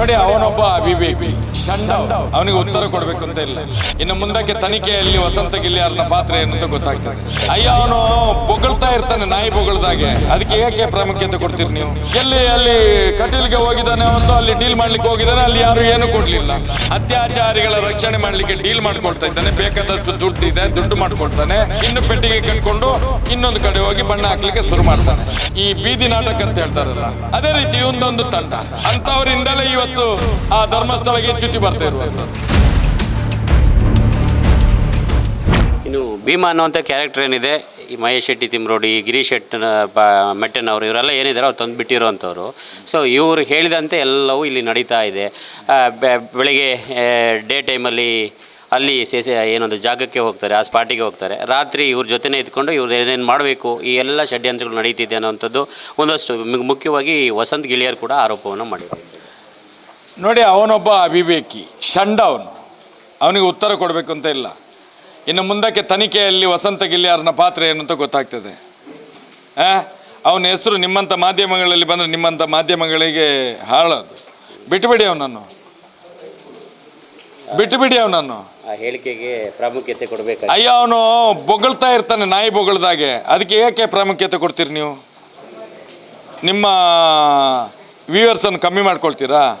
ನೋಡಿ, ಅವನೊಬ್ಬ ಅವಿವೇಕಿ ಷಂಡ ಅವನಿಗೆ ಉತ್ತರ ಕೊಡಬೇಕು ಅಂತ ಇಲ್ಲ. ಇನ್ನು ಮುಂದಕ್ಕೆ ತನಿಖೆಯಲ್ಲಿ ವಸಂತ ಗಿಲ್ಲಿಯಾರ್ನ ಪಾತ್ರ ಏನು ಅಂತ ಗೊತ್ತಾಗ್ತದೆ. ಅಯ್ಯ, ಅವನು ಬೊಗಳ್ತಾ ಇರ್ತಾನೆ, ನಾಯಿ ಬೊಗಳ್ದಾಗೆ. ಅದಕ್ಕೆ ಏಕೆ ಪ್ರಾಮುಖ್ಯತೆ ಕೊಡ್ತೀರಿ ನೀವು? ಎಲ್ಲಿ, ಅಲ್ಲಿ ಕಟೀಲ್ಗೆ ಹೋಗಿದ್ದಾನೆ ಒಂದು ಅಲ್ಲಿ ಡೀಲ್ ಮಾಡ್ಲಿಕ್ಕೆ ಹೋಗಿದ್ದಾನೆ, ಅಲ್ಲಿ ಯಾರು ಏನು ಕೊಡ್ಲಿಲ್ಲ. ಅತ್ಯಾಚಾರಿಗಳ ರಕ್ಷಣೆ ಮಾಡ್ಲಿಕ್ಕೆ ಡೀಲ್ ಮಾಡ್ಕೊಳ್ತಾ ಇದ್ದಾನೆ. ಬೇಕಾದಷ್ಟು ದುಡ್ಡು ಇದೆ, ದುಡ್ಡು ಮಾಡ್ಕೊಳ್ತಾನೆ. ಇನ್ನು ಪೆಟ್ಟಿಗೆ ಕಟ್ಕೊಂಡು ಇನ್ನೊಂದು ಕಡೆ ಹೋಗಿ ಬಣ್ಣ ಹಾಕ್ಲಿಕ್ಕೆ ಶುರು ಮಾಡ್ತಾನೆ. ಈ ಬೀದಿ ನಾಟಕ ಅಂತ ಹೇಳ್ತಾರಲ್ಲ, ಅದೇ ರೀತಿ ಒಂದೊಂದು ತಂಡ. ಅಂತವರಿಂದಲೇ ಇವತ್ತು ಆ ಧರ್ಮಸ್ಥಳಕ್ಕೆ ಚ್ಯುತಿ ಬರ್ತಾ ಇನ್ನು ಭೀಮಾ ಅನ್ನುವಂಥ ಕ್ಯಾರೆಕ್ಟರ್ ಏನಿದೆ? ಈ ಮಹೇಶ್ ಶೆಟ್ಟಿ ತಿಮ್ರೋಡಿ ಗಿರೀಶ್ ಶೆಟ್ಟನ ಮೆಟ್ಟನ್ ಅವರು, ಇವರೆಲ್ಲ ಏನಿದ್ದಾರೆ ಅವ್ರು ತಂದು ಬಿಟ್ಟಿರೋವಂಥವ್ರು ಸೊ ಇವರು ಹೇಳಿದಂತೆ ಎಲ್ಲವೂ ಇಲ್ಲಿ ನಡೀತಾ ಇದೆ. ಬೆಳಿಗ್ಗೆ ಡೇ ಟೈಮಲ್ಲಿ ಅಲ್ಲಿ ಸೇಸೆ ಏನೊಂದು ಜಾಗಕ್ಕೆ ಹೋಗ್ತಾರೆ, ಆ ಸ್ಪಾಟಿಗೆ ಹೋಗ್ತಾರೆ. ರಾತ್ರಿ ಇವ್ರ ಜೊತೆನೇ ಇದ್ಕೊಂಡು ಇವ್ರು ಏನೇನು ಮಾಡಬೇಕು, ಈ ಎಲ್ಲ ಷಡ್ಯಂತ್ರಗಳು ನಡೀತಿದೆ ಅನ್ನೋವಂಥದ್ದು ಒಂದಷ್ಟು ಮುಖ್ಯವಾಗಿ ವಸಂತ್ ಗಿಳಿಯರ್ ಕೂಡ ಆರೋಪವನ್ನು ಮಾಡಿದ್ದಾರೆ. ನೋಡಿ ಅವನೊಬ್ಬ ಅವಿವೇಕಿ ಷಂಡ ಅವನು. ಅವನಿಗೆ ಉತ್ತರ ಕೊಡಬೇಕು ಅಂತ ಇಲ್ಲ. ಇನ್ನು ಮುಂದಕ್ಕೆ ತನಿಖೆಯಲ್ಲಿ ವಸಂತ ಗಿಲ್ಲಿಯಾರ್ನ ಪಾತ್ರ ಏನು ಅಂತ ಗೊತ್ತಾಗ್ತದೆ. ಅವನ ಹೆಸರು ನಿಮ್ಮಂಥ ಮಾಧ್ಯಮಗಳಲ್ಲಿ ಬಂದರೆ ನಿಮ್ಮಂಥ ಮಾಧ್ಯಮಗಳಿಗೆ ಹಾಳೋದು. ಬಿಟ್ಟುಬಿಡಿ ಅವನನ್ನು. ಬಿಟ್ಟುಬಿಡಿ ಅವನನ್ನು. ಹೇಳಿಕೆಗೆ ಪ್ರಾಮುಖ್ಯತೆ ಕೊಡಬೇಕು ಅಯ್ಯ ಅವನು ಬೊಗಳ್ತಾ ಇರ್ತಾನೆ ನಾಯಿ ಬೊಗಳ್ದಾಗೆ. ಅದಕ್ಕೆ ಏಕೆ ಪ್ರಾಮುಖ್ಯತೆ ಕೊಡ್ತೀರಿ ನೀವು? ನಿಮ್ಮ ವ್ಯೂವರ್ಸನ್ನು ಕಮ್ಮಿ ಮಾಡ್ಕೊಳ್ತೀರಾ?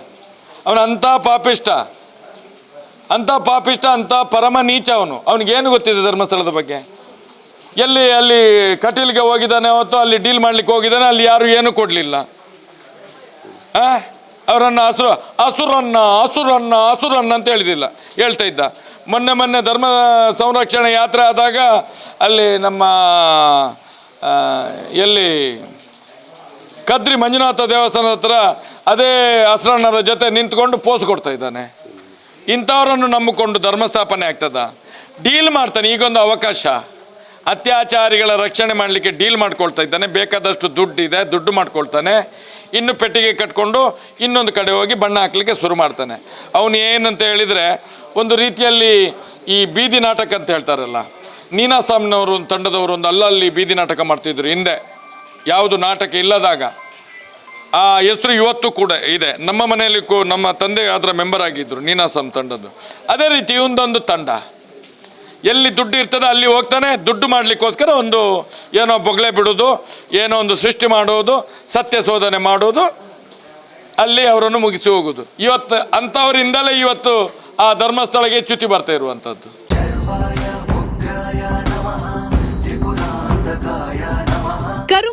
ಅವನು ಅಂಥ ಪಾಪಿಷ್ಟ ಅಂಥ ಪಾಪಿಷ್ಟ ಅಂಥ ಪರಮ ನೀಚ ಅವನು. ಅವನಿಗೇನು ಗೊತ್ತಿದೆ ಧರ್ಮಸ್ಥಳದ ಬಗ್ಗೆ? ಎಲ್ಲಿ, ಅಲ್ಲಿ ಕಟೀಲ್ಗೆ ಹೋಗಿದ್ದಾನೆ ಅವತ್ತು, ಅಲ್ಲಿ ಡೀಲ್ ಮಾಡ್ಲಿಕ್ಕೆ ಹೋಗಿದ್ದಾನೆ, ಅಲ್ಲಿ ಯಾರು ಏನೂ ಕೊಡಲಿಲ್ಲ. ಅವರನ್ನು ಹಸುರ ಹಸುರನ್ನ ಹಸುರನ್ನ ಹಸುರನ್ನ ಅಂತ ಹೇಳಿದಿಲ್ಲ ಹೇಳ್ತಾ ಇದ್ದ. ಮೊನ್ನೆ ಮೊನ್ನೆ ಧರ್ಮ ಸಂರಕ್ಷಣೆ ಯಾತ್ರೆ ಆದಾಗ ಅಲ್ಲಿ ನಮ್ಮ ಎಲ್ಲಿ ಕದ್ರಿ ಮಂಜುನಾಥ ದೇವಸ್ಥಾನದ ಹತ್ರ ಅದೇ ಹಸ್ರಣ್ಣರ ಜೊತೆ ನಿಂತ್ಕೊಂಡು ಪೋಸ್ ಕೊಡ್ತಾ ಇದ್ದಾನೆ. ಇಂಥವರನ್ನು ನಂಬಿಕೊಂಡು ಧರ್ಮಸ್ಥಾಪನೆ ಆಗ್ತದ? ಡೀಲ್ ಮಾಡ್ತಾನೆ, ಈಗೊಂದು ಅವಕಾಶ. ಅತ್ಯಾಚಾರಿಗಳ ರಕ್ಷಣೆ ಮಾಡಲಿಕ್ಕೆ ಡೀಲ್ ಮಾಡ್ಕೊಳ್ತಾ ಇದ್ದಾನೆ. ಬೇಕಾದಷ್ಟು ದುಡ್ಡು ಇದೆ ದುಡ್ಡು ಮಾಡ್ಕೊಳ್ತಾನೆ. ಇನ್ನು ಪೆಟ್ಟಿಗೆ ಕಟ್ಕೊಂಡು ಇನ್ನೊಂದು ಕಡೆ ಹೋಗಿ ಬಣ್ಣ ಹಾಕ್ಲಿಕ್ಕೆ ಶುರು ಮಾಡ್ತಾನೆ. ಅವನು ಏನಂತ ಹೇಳಿದರೆ, ಒಂದು ರೀತಿಯಲ್ಲಿ ಈ ಬೀದಿ ನಾಟಕ ಅಂತ ಹೇಳ್ತಾರಲ್ಲ. ನೀನಾಸಾಮ್ನವರು ಒಂದು ತಂಡದವರು ಒಂದು ಅಲ್ಲಲ್ಲಿ ಬೀದಿ ನಾಟಕ ಮಾಡ್ತಿದ್ರು ಹಿಂದೆ. ಯಾವುದು ನಾಟಕ ಇಲ್ಲದಾಗ ಆ ಹೆಸರು ಇವತ್ತು ಕೂಡ ಇದೆ. ನಮ್ಮ ಮನೆಯಲ್ಲಿ ಕೂ ನಮ್ಮ ತಂದೆ ಅದರ ಮೆಂಬರ್ ಆಗಿದ್ದರು ನೀನಾಸಂ ತಂಡದ್ದು. ಅದೇ ರೀತಿ ಒಂದೊಂದು ತಂಡ. ಎಲ್ಲಿ ದುಡ್ಡು ಇರ್ತದೆ ಅಲ್ಲಿ ಹೋಗ್ತಾನೆ ದುಡ್ಡು ಮಾಡಲಿಕ್ಕೋಸ್ಕರ ಒಂದು ಏನೋ ಬೊಗಳೆ ಬಿಡೋದು ಏನೋ ಒಂದು ಸೃಷ್ಟಿ ಮಾಡೋದು ಸತ್ಯ ಶೋಧನೆ ಮಾಡೋದು ಅಲ್ಲಿ ಅವರನ್ನು ಮುಗಿಸಿ ಹೋಗೋದು. ಇವತ್ತು ಅಂಥವರಿಂದಲೇ ಇವತ್ತು ಆ ಧರ್ಮಸ್ಥಳಕ್ಕೆ ಚ್ಯುತಿ ಬರ್ತಾ ಇರುವಂಥದ್ದು.